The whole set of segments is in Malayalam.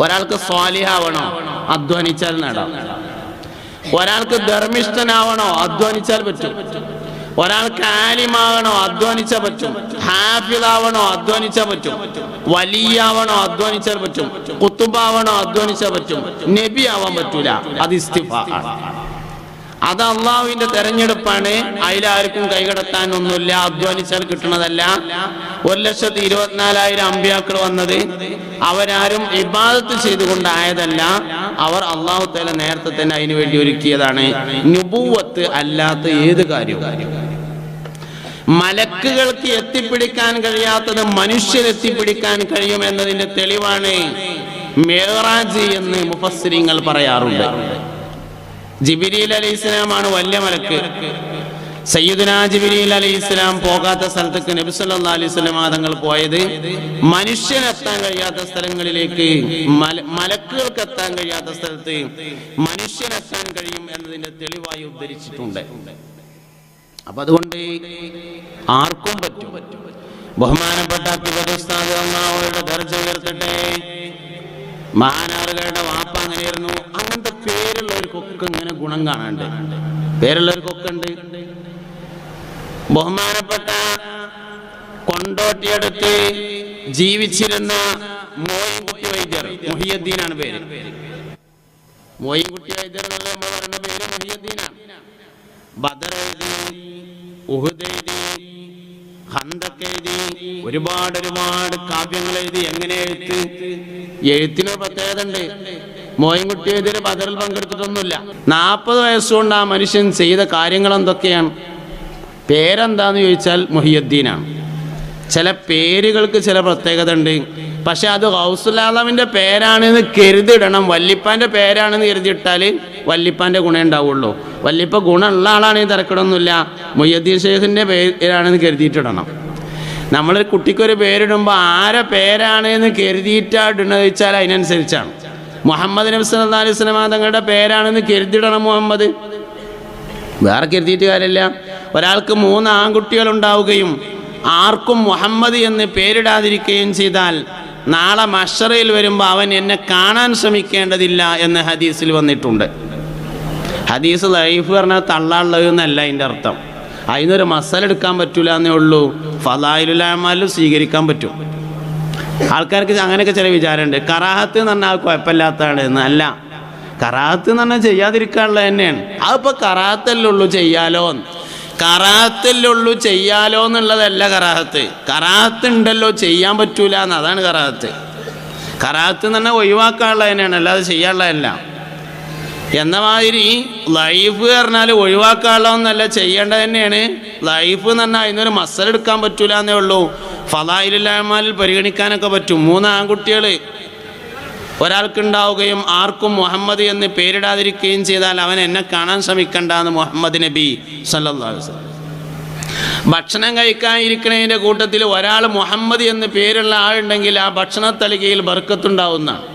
ഒരാൾക്ക് സ്വാലിഹാവണോ? അധ്വാനിച്ചാൽ നേടാം. ഒരാൾക്ക് ധർമ്മിഷ്ഠനാവണോ? അധ്വാനിച്ചാൽ പറ്റും. ഒരാൾക്ക് ആലിമാവണോ? അധ്വാനിച്ചാൽ പറ്റും. ഹാഫിതാവണോ അധ്വാനിച്ചാൽ പറ്റും. വലിയാവണോ? അധ്വാനിച്ചാൽ പറ്റും. കുത്തുബാവണോ? അധ്വാനിച്ചാൽ പറ്റും. നബി ആവാൻ പറ്റൂല. അത് ഇസ്തിഫാ അത് അള്ളാഹുവിന്റെ തെരഞ്ഞെടുപ്പാണ്. അതിലാർക്കും കൈകടത്താൻ ഒന്നുമില്ല അധ്വാനിച്ചാൽ കിട്ടുന്നതല്ല ഒരു ലക്ഷത്തി ഇരുപത്തിനാലായിരം അമ്പ്യാക്കൾ വന്നത് അവരാരും ഇബാദത്ത് ചെയ്തുകൊണ്ടായതല്ല. അവർ അള്ളാഹു തല നേരത്തെ തന്നെ അതിനു വേണ്ടി ഒരുക്കിയതാണ്. നുപൂവത്ത് അല്ലാത്ത ഏത് കാര്യവും. മലക്കുകൾക്ക് എത്തിപ്പിടിക്കാൻ കഴിയാത്തത് മനുഷ്യൻ എത്തിപ്പിടിക്കാൻ കഴിയും എന്നതിന്റെ തെളിവാണ് മേറാജ് എന്ന് മുഫസ്സിരിങ്ങൾ പറയാറുണ്ട്. ജിബിരിൽ അലി ഇസ്ലാമാണ് വലിയ മലക്ക്. സയ്യിദുന ജിബിരിയിൽ അലി ഇസ്ലാം പോകാത്ത സ്ഥലത്തേക്ക് നബി സല്ലല്ലാഹു അലൈഹി തങ്ങൾ പോയത്. മനുഷ്യനെത്താൻ കഴിയാത്ത സ്ഥലങ്ങളിലേക്ക് മലക്കുകൾക്ക് എത്താൻ കഴിയാത്ത സ്ഥലത്ത് മനുഷ്യനെത്താൻ കഴിയും എന്നതിന്റെ തെളിവായി ഉദ്ധരിച്ചിട്ടുണ്ട്. അപ്പൊ അതുകൊണ്ട് ആർക്കും പറ്റും. ബഹുമാനപ്പെട്ട ദർജ ഉയർത്തട്ടെ. മഹാനാറുകളുടെ പേരുള്ളവർക്കൊക്കെ ഇങ്ങനെ ഗുണം കാണാണ്ട് പേരുള്ളവർക്കൊക്കെ ഉണ്ട് ബഹുമാനപ്പെട്ട കൊണ്ടോട്ടിയടുത്ത് ജീവിച്ചിരുന്ന മോയിൻകുട്ടി വൈദ്യർ മുഹിയദ്ദീനാണ് പേര്. മോയിൻകുട്ടി വൈദ്യർ പറയുന്ന പേര് മുഹിയദ്ദീനാണ്. ബദർ എഴുതി ഉഹുദ് എഴുതി ഹന്തക്ക് എഴുതി ഒരുപാട് ഒരുപാട് കാവ്യങ്ങൾ എഴുതി എങ്ങനെ എഴുത്ത്? എഴുത്തിന് പ്രത്യേകത ഉണ്ട് മോയൻകുട്ടി എഴുതിയ ബദറിൽ പങ്കെടുത്തിട്ടൊന്നുമില്ല. നാൽപ്പത് വയസ്സുകൊണ്ട് ആ മനുഷ്യൻ ചെയ്ത കാര്യങ്ങൾ എന്തൊക്കെയാണ് പേരെന്താന്ന് ചോദിച്ചാൽ മുഹിയുദ്ദീനാണ്. ചില പേരുകൾക്ക് ചില പ്രത്യേകത ഉണ്ട് പക്ഷെ അത് ഹൗസുലാദാമിന്റെ പേരാണെന്ന് കരുതിയിടണം. വല്ലിപ്പാന്റെ പേരാണെന്ന് കരുതിയിട്ടാൽ വല്ലിപ്പാന്റെ ഗുണം ഉണ്ടാവുള്ളൂ. വല്ലിപ്പ ഗുണമുള്ള ആളാണെങ്കിൽ തിരക്കിടൊന്നുമില്ല മൊയ്യദ്ദീൻ ഷെയ്ഖിന്റെ പേരാണെന്ന് കരുതിയിട്ടിടണം. നമ്മൾ കുട്ടിക്കൊരു പേരിടുമ്പോൾ ആരെ പേരാണെന്ന് കരുതിയിട്ടാണ് ഇടുന്നത് വെച്ചാൽ അതിനനുസരിച്ചാണ്. മുഹമ്മദ് നബി സല്ലല്ലാഹു അലൈഹി വസല്ലം തങ്ങളുടെ പേരാണെന്ന് കരുതിയിടണം മുഹമ്മദ്. വേറെ കരുതിയിട്ട് കാര്യമില്ല. ഒരാൾക്ക് മൂന്ന് ആൺകുട്ടികൾ ഉണ്ടാവുകയും ആർക്കും മുഹമ്മദ് എന്ന് പേരിടാതിരിക്കുകയും ചെയ്താൽ നാളെ മഷറയിൽ വരുമ്പോൾ അവൻ എന്നെ കാണാൻ ശ്രമിക്കേണ്ടതില്ല എന്ന് ഹദീസിൽ വന്നിട്ടുണ്ട്. ഹദീസ് ലൈഫ് പറഞ്ഞാൽ തള്ളാനുള്ളത് എന്നല്ല അതിന്റെ അർത്ഥം. അതിനൊരു മസാല എടുക്കാൻ പറ്റൂല എന്നേ ഉള്ളൂ. ഫലായിലുലാമാലും സ്വീകരിക്കാൻ പറ്റും. ആൾക്കാർക്ക് അങ്ങനെയൊക്കെ ചില വിചാരമുണ്ട്. കറാഹത്ത് എന്ന് പറഞ്ഞാൽ കുഴപ്പമില്ലാത്തതാണ്. എന്നല്ല കറാഹത്ത് എന്ന് പറഞ്ഞാൽ ചെയ്യാതിരിക്കാനുള്ളത് തന്നെയാണ്. അതിപ്പോൾ കറാഹത്തല്ലുള്ളൂ ചെയ്യാലോ കറാഹത്തല്ലുള്ളൂ ചെയ്യാലോ എന്നുള്ളതല്ല കറാഹത്ത്. കറാഹത്ത് ഉണ്ടല്ലോ ചെയ്യാൻ പറ്റൂല എന്ന്. അതാണ് കറാഹത്ത്. കറാഹത്ത് എന്ന് പറഞ്ഞാൽ ഒഴിവാക്കാനുള്ള തന്നെയാണ്. അല്ലാതെ ചെയ്യാനുള്ളതല്ല എന്ന മാതിരി ലൈഫ് പറഞ്ഞാൽ ഒഴിവാക്കാനുള്ളതെന്നല്ല ചെയ്യേണ്ടത് തന്നെയാണ്. ലൈഫ് എന്ന് പറഞ്ഞാൽ അതിനൊരു മസൽ എടുക്കാൻ പറ്റൂല എന്നേ ഉള്ളൂ. ഫലായിലുല്ലായ്മാലിൽ പരിഗണിക്കാനൊക്കെ പറ്റും. മൂന്ന് ആൺകുട്ടികൾ ഒരാൾക്കുണ്ടാവുകയും ആർക്കും മുഹമ്മദ് എന്ന് പേരിടാതിരിക്കുകയും ചെയ്താൽ അവൻ എന്നെ കാണാൻ ശ്രമിക്കണ്ട എന്ന് മുഹമ്മദ് നബി വസല്ലം. ഭക്ഷണം കഴിക്കാൻ കൂട്ടത്തിൽ ഒരാൾ മുഹമ്മദ് എന്ന് പേരുള്ള ആളുണ്ടെങ്കിൽ ആ ഭക്ഷണത്തലികയിൽ ബർക്കത്തുണ്ടാവുന്നതാണ്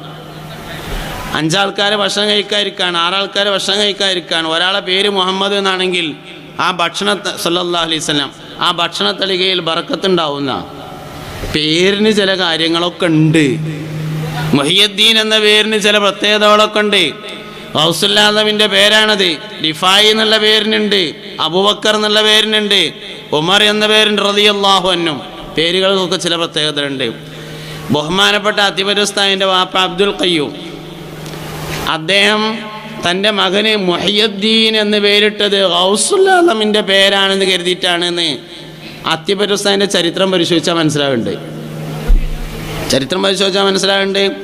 അഞ്ചാൾക്കാർ ഭക്ഷണം കഴിക്കാതിരിക്കുകയാണ് ആറാൾക്കാർ ഭക്ഷണം കഴിക്കാതിരിക്കുകയാണ് ഒരാളെ പേര് മുഹമ്മദ് എന്നാണെങ്കിൽ ആ ഭക്ഷണ സല്ലാ വസല്ലം ആ ഭക്ഷണത്തലികയിൽ ബർക്കത്തുണ്ടാവുന്ന പേരിന് ചില കാര്യങ്ങളൊക്കെ ഉണ്ട്. മൊഹിയദ്ദീൻ എന്ന പേരിന് ചില പ്രത്യേകതകളൊക്കെ ഉണ്ട്. ഹൗസുല്ലാദവിന്റെ പേരാണത്. ലിഫായി എന്നുള്ള പേരിനുണ്ട്. അബുബക്കർ എന്നുള്ള പേരിനുണ്ട്. ഉമർ എന്ന പേരുണ്ട് റതിയല്ലാഹു അന്നും പേരുകൾക്കൊക്കെ ചില പ്രത്യേകതകളുണ്ട്. ബഹുമാനപ്പെട്ട അതിപരസ്ഥാനിന്റെ വാപ്പ അബ്ദുൽ ഖയ്യൂം. അദ്ദേഹം തന്റെ മകന് മുഹയ്യദ്ദീൻ എന്ന് പേരിട്ടത് ഹൗസുല്ലാദമിന്റെ പേരാണെന്ന് കരുതിയിട്ടാണെന്ന് അത്യപരസ്ഥാനിന്റെ ചരിത്രം പരിശോധിച്ചാൽ മനസ്സിലാവുന്നുണ്ട്. ചരിത്രം പരിശോധിച്ചാൽ മനസ്സിലാകുന്നുണ്ട്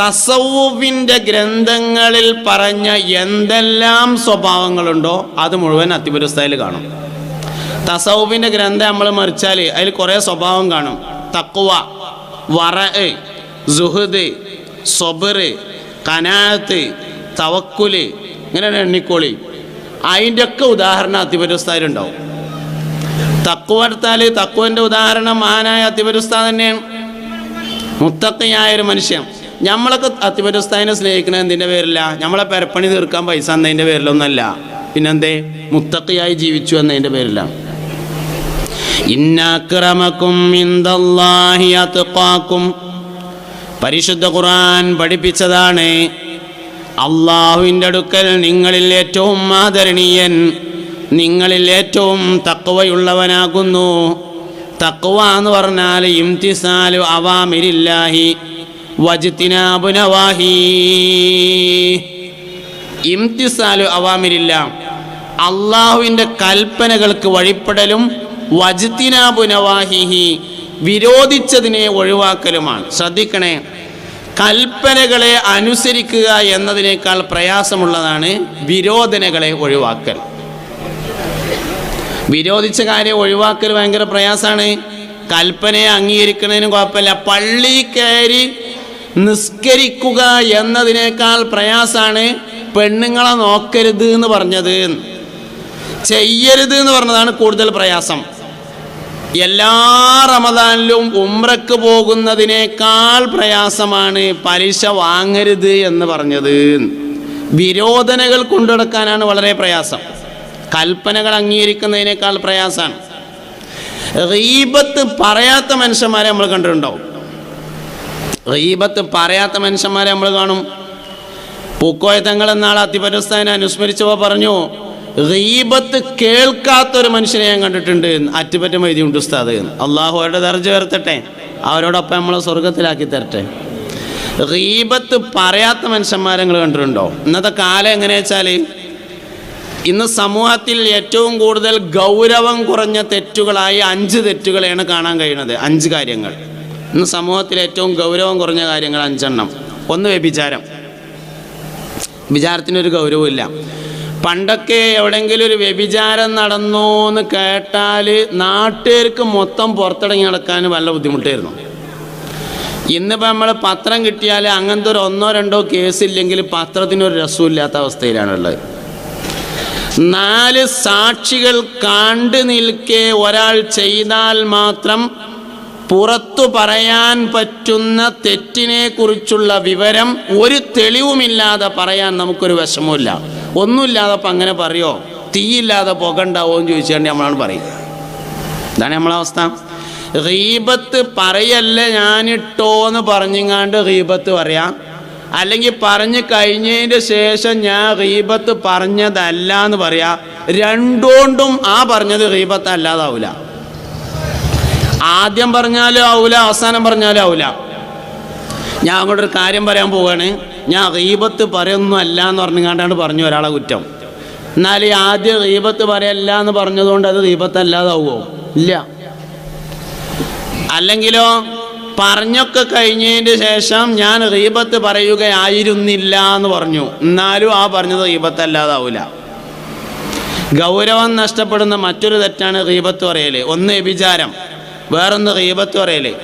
തസൗവിന്റെ ഗ്രന്ഥങ്ങളിൽ പറഞ്ഞ എന്തെല്ലാം സ്വഭാവങ്ങളുണ്ടോ അത് മുഴുവൻ അത്തിപുരസ്ഥയിൽ കാണും. തസവുവിന്റെ ഗ്രന്ഥം നമ്മൾ മറിച്ചാൽ അതിൽ കുറേ സ്വഭാവം കാണും. തക്കുവ വറ സുഹൃദ് സൊബറ് കനാത്ത് തവക്കുൽ ഇങ്ങനെ എണ്ണിക്കോളി. അതിന്റെയൊക്കെ ഉദാഹരണം അത്തിപുരസ്ഥായിലുണ്ടാവും തക്കുവ എടുത്താൽ തക്കുവന്റെ ഉദാഹരണം മഹാനായ അത്തിപുരസ്ഥാ തന്നെയാണ്. മുത്തക്കയായൊരു മനുഷ്യൻ. നമ്മളൊക്കെ അത്തിപുരസ്ഥാനെ സ്നേഹിക്കുന്നത് എന്തിന്റെ പേരില്ല നമ്മളെ പെരപ്പണി തീർക്കാൻ പൈസ എന്നതിന്റെ പേരിലൊന്നല്ല. പിന്നെന്തേ? മുത്തക്കയായി ജീവിച്ചു എന്നതിന്റെ പേരിലാണ് ഇന്നാക്രമക്കും പരിശുദ്ധ ഖുർആൻ പഠിപ്പിച്ചതാണ്. അള്ളാഹുവിന്റെ അടുക്കൽ നിങ്ങളിൽ ഏറ്റവും ആദരണീയൻ നിങ്ങളിൽ ഏറ്റവും തക്കവയുള്ളവനാകുന്നു തക്കവ എന്ന് പറഞ്ഞാൽ ഇംതിസാലു അവാമിരില്ലാഹി വജിത്തിനാബുനവാഹി ഇംതിസാലു അവാമിരില്ല. അള്ളാഹുവിന്റെ കൽപ്പനകൾക്ക് വഴിപ്പെടലും വജിത്തിനാബുനവാഹിഹി വിരോധിച്ചതിനെ ഒഴിവാക്കലുമാണ്. ശ്രദ്ധിക്കണേ. കൽപ്പനകളെ അനുസരിക്കുക എന്നതിനേക്കാൾ പ്രയാസമുള്ളതാണ് വിരോധനകളെ ഒഴിവാക്കൽ. വിരോധിച്ച കാര്യം ഒഴിവാക്കൽ ഭയങ്കര പ്രയാസമാണ്. കൽപ്പനയെ അംഗീകരിക്കുന്നതിന് കുഴപ്പമില്ല. പള്ളി കയറി നിസ്കരിക്കുക എന്നതിനേക്കാൾ പ്രയാസമാണ് പെണ്ണുങ്ങളെ നോക്കരുത് എന്ന് പറഞ്ഞത്. ചെയ്യരുത് എന്ന് പറഞ്ഞതാണ് കൂടുതൽ പ്രയാസം. എല്ലാ റമദാനിലും ഉംറക്ക് പോകുന്നതിനേക്കാൾ പ്രയാസമാണ് പലിശ വാങ്ങരുത് എന്ന് പറഞ്ഞത്. വിരോധനകൾ കൊണ്ടുനടക്കാനാണ് വളരെ പ്രയാസം. കൽപ്പനകൾ അംഗീകരിക്കുന്നതിനേക്കാൾ പ്രയാസമാണ് റീബത്ത് പറയാത്ത മനുഷ്യന്മാരെ നമ്മൾ കണ്ടിട്ടുണ്ടാവും. റീബത്ത് പറയാത്ത മനുഷ്യന്മാരെ നമ്മൾ കാണും. പൂക്കോയ തങ്ങൾ എന്നാൾ അതിപരസ്ഥാനെ അനുസ്മരിച്ചപ്പോൾ പറഞ്ഞു റീബത്ത് കേൾക്കാത്തൊരു മനുഷ്യനെ ഞാൻ കണ്ടിട്ടുണ്ട് അറ്റുപറ്റം എഴുതിയുണ്ട് ഉസ്താദ് അള്ളാഹു അവരുടെ ദർജ ഉയർത്തട്ടെ. അവരോടൊപ്പം നമ്മളെ സ്വർഗത്തിലാക്കി തരട്ടെ. റീബത്ത് പറയാത്ത മനുഷ്യന്മാരെ നിങ്ങൾ കണ്ടിട്ടുണ്ടോ? ഇന്നത്തെ കാലം എങ്ങനെയാ വെച്ചാൽ ഇന്ന് സമൂഹത്തിൽ ഏറ്റവും കൂടുതൽ ഗൗരവം കുറഞ്ഞ തെറ്റുകളായ അഞ്ച് തെറ്റുകളെയാണ് കാണാൻ കഴിയുന്നത്. അഞ്ച് കാര്യങ്ങൾ. ഇന്ന് സമൂഹത്തിൽ ഏറ്റവും ഗൗരവം കുറഞ്ഞ കാര്യങ്ങൾ അഞ്ചെണ്ണം. ഒന്ന് വ്യഭിചാരം. വിചാരത്തിനൊരു ഗൗരവമില്ല പണ്ടൊക്കെ എവിടെയെങ്കിലും ഒരു വ്യഭിചാരം നടന്നു എന്ന് കേട്ടാൽ നാട്ടുകാർക്ക് മൊത്തം പുറത്തിറങ്ങി നടക്കാൻ വല്ല ബുദ്ധിമുട്ടായിരുന്നു. ഇന്നിപ്പോൾ നമ്മൾ പത്രം കിട്ടിയാൽ അങ്ങനത്തെ ഒരു ഒന്നോ രണ്ടോ കേസില്ലെങ്കിൽ പത്രത്തിനൊരു രസമില്ലാത്ത അവസ്ഥയിലാണുള്ളത്. നാല് സാക്ഷികൾ കണ്ടു നിൽക്കെ ഒരാൾ ചെയ്താൽ മാത്രം പുറത്തു പറയാൻ പറ്റുന്ന തെറ്റിനെ കുറിച്ചുള്ള വിവരം ഒരു തെളിവുമില്ലാതെ പറയാൻ നമുക്കൊരു വിഷമമില്ല ഒന്നുമില്ലാതെ അപ്പം അങ്ങനെ പറയോ? തീയില്ലാതെ പുകണ്ടാവോ എന്ന് ചോദിച്ചുകൊണ്ട് നമ്മളാണ് പറയും ഇതാണ് നമ്മളെ അവസ്ഥ. റീബത്ത് പറയല്ലേ ഞാനിട്ടോ എന്ന് പറഞ്ഞിങ്ങാണ്ട് റീബത്ത് പറയാം. അല്ലെങ്കിൽ പറഞ്ഞു കഴിഞ്ഞതിന്റെ ശേഷം ഞാൻ റീബത്ത് പറഞ്ഞതല്ല എന്ന് പറയാ. രണ്ടുകൊണ്ടും ആ പറഞ്ഞത് റീബത്ത് അല്ലാതാവൂല. ആദ്യം പറഞ്ഞാലും ആവൂല അവസാനം പറഞ്ഞാലും ആവൂല. ഞാൻ അങ്ങോട്ടൊരു കാര്യം പറയാൻ പോവുകയാണ് ഞാൻ റീബത്ത് പറയൊന്നും അല്ല എന്ന് പറഞ്ഞുകൊണ്ടാണ് പറഞ്ഞു ഒരാളെ കുറ്റം. എന്നാൽ ഈ ആദ്യം റീബത്ത് പറയല്ല എന്ന് പറഞ്ഞതുകൊണ്ട് അത് റീബത്ത് അല്ലാതാവുമോ ഇല്ല. അല്ലെങ്കിലോ? പറഞ്ഞൊക്കെ കഴിഞ്ഞതിന് ശേഷം ഞാൻ റീബത്ത് പറയുകയായിരുന്നില്ല എന്ന് പറഞ്ഞു. എന്നാലും ആ പറഞ്ഞത് റീബത്തല്ലാതാവില്ല ഗൗരവം നഷ്ടപ്പെടുന്ന മറ്റൊരു തെറ്റാണ് റീബത്ത് പറയൽ. ഒന്ന് വ്യഭിചാരം. വേറൊന്ന് റീബത്ത് പറയൽ.